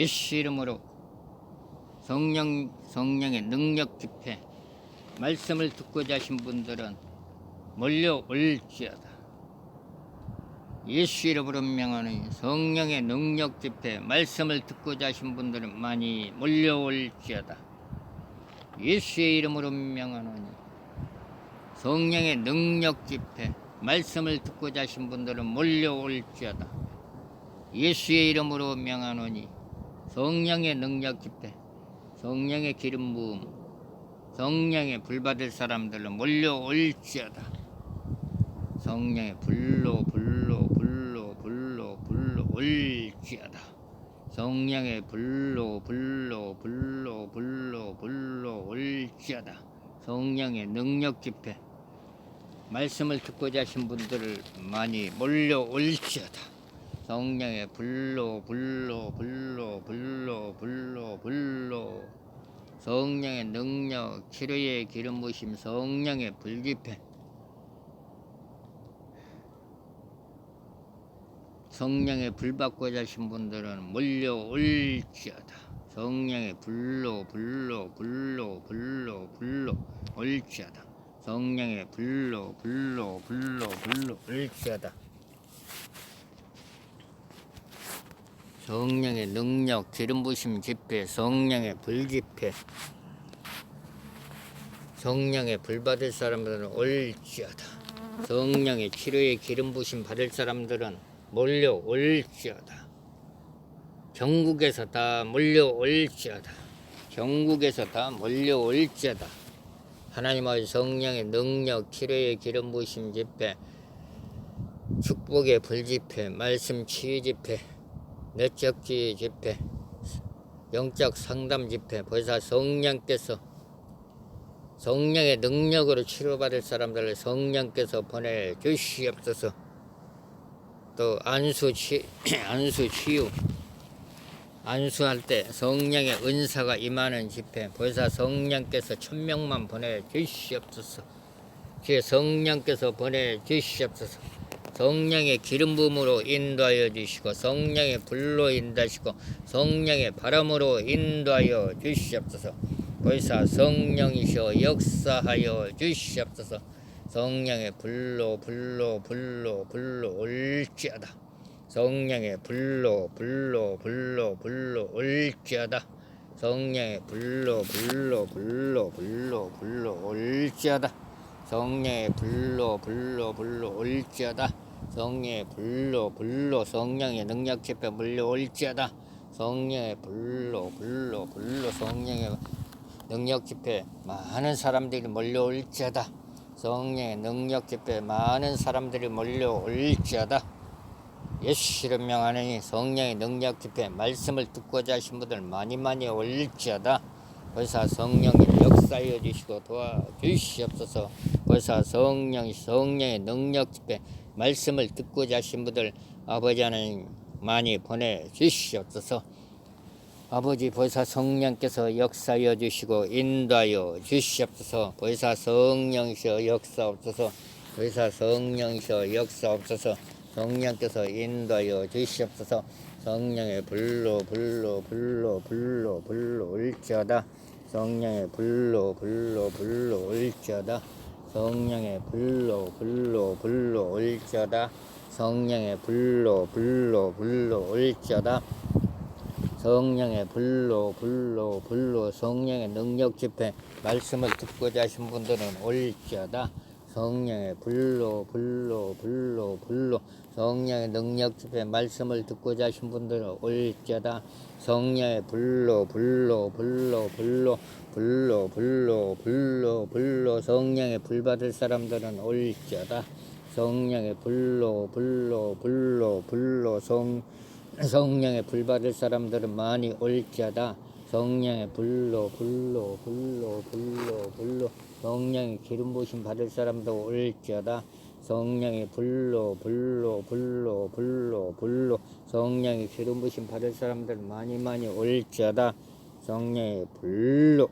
예수 이름으로 성령 성령의 능력 집회 말씀을 듣고자 하신 분들은 몰려올지어다. 예수 이름으로 명하는 성령의 능력 집회 말씀을 듣고자 하신 분들은 많이 몰려올지어다. 예수의 이름으로 명하노니 성령의 능력 집회 말씀을 듣고자 하신 분들은 몰려올지어다. 예수의 이름으로 명하노니 성령의 능력 집회 성령의 기름 부음 성령의 불 받을 사람들은 몰려올지어다. 성령의 불로 불로 불로 불로 불로 올지어다. 성령의 불로 불로 불로 불로 불로 올지어다. 성령의 능력 집회 말씀을 듣고자 하신 분들을 많이 몰려올지어다. 성령의 불로 불로 불로 불로 불로 불로 성령의 능력 치료의 기름 부심 성령의 불집회 성령의 불 받고자 하신 분들은 몰려올지어다. 성령의 불로 불로 불로 불로 불로 올지어다. 성령의 불로 불로 불로 불로 올지어다. 성령의 능력 기름 부심 집회 성령의 불 집회 성령의 불 받을 사람들은 올지어다. 성령의 치료의 기름 부심 받을 사람들은 몰려올지어다. 전국에서 다 몰려올지어다. 전국에서 다 몰려올지어다. 하나님의 성령의 능력, 치료의 기름 부심 집회, 축복의 불 집회, 말씀 치유 집회, 내적지 집회, 영적 상담 집회, 벌써 성령께서 성령의 능력으로 치료받을 사람들을 성령께서 보내 주시옵소서. 또 안수 치 안수 치유 안수할 때 성령의 은사가 임하는 집회 벌써 성령께서 천명만 보내 주시옵소서. 제 성령께서 보내 주시옵소서. 성령의 기름 부음으로 인도하여 주시고 성령의 불로 인도하시고 성령의 바람으로 인도하여 주시옵소서. 벌써 성령이셔 역사하여 주시옵소서. 성령의 불로 불로 불로 불로 올지어다. 성령의 불로 불로 불로 불로 올지어다. 성령의 불로 불로 불로 불로 불로 올지어다. 성령의 불로 불로 불로 올지어다. 성령의 불로 불로 성령의 능력 집회 물려올지어다. 성령의 불로 불로 불로 성령의 능력 집회 많은 사람들이 몰려올지어다. 성령의 능력 집회 많은 사람들이 몰려올지어다. 예수 이름 명하느니 성령의 능력 집회 말씀을 듣고자 하신 분들 많이 많이 올지어다. 벌써 성령이 역사하여 주시고 도와주시옵소서. 벌써 성령이 성령의 능력 집회 말씀을 듣고자 하신 분들 아버지 하나님 많이 보내주시옵소서. 아버지 보혜사 성령께서 역사하여 주시고 인도하여 주시옵소서. 보혜사 성령이셔 역사옵소서. 보혜사 성령이셔 역사옵소서. 성령께서 인도하여 주시옵소서. 성령의 불로 불로 불로 불로 불로 올지어다. 성령의 불로 불로 불로 올지어다 성령의 불로 불로 불로 올지어다. 성령의 불로 불로 불로 올지어다. 성령의 불로 불로 불로 성령의 능력 집회 말씀을 듣고자 하신 분들은 올지어다. 성령의 불로 불로 불로 불로 성령의 능력 집회 말씀을 듣고자 하신 분들은 올지어다 성령의 불로 불로 불로 불로 불로 불로 불로 불로 성령의 불 받을 사람들은 올지어다 성령의 불로 불로 불로 불로 성 성령의 불 받을 사람들은 많이 올지어다. 성령의 불로 불로 불로 불로 불로 성령의 기름 부심 받을 사람도 올지어다. 성령의 불로 불로 불로 불로 불로 성령의 기름 부심 받을 사람들 많이 많이 올지어다. 성령의 불로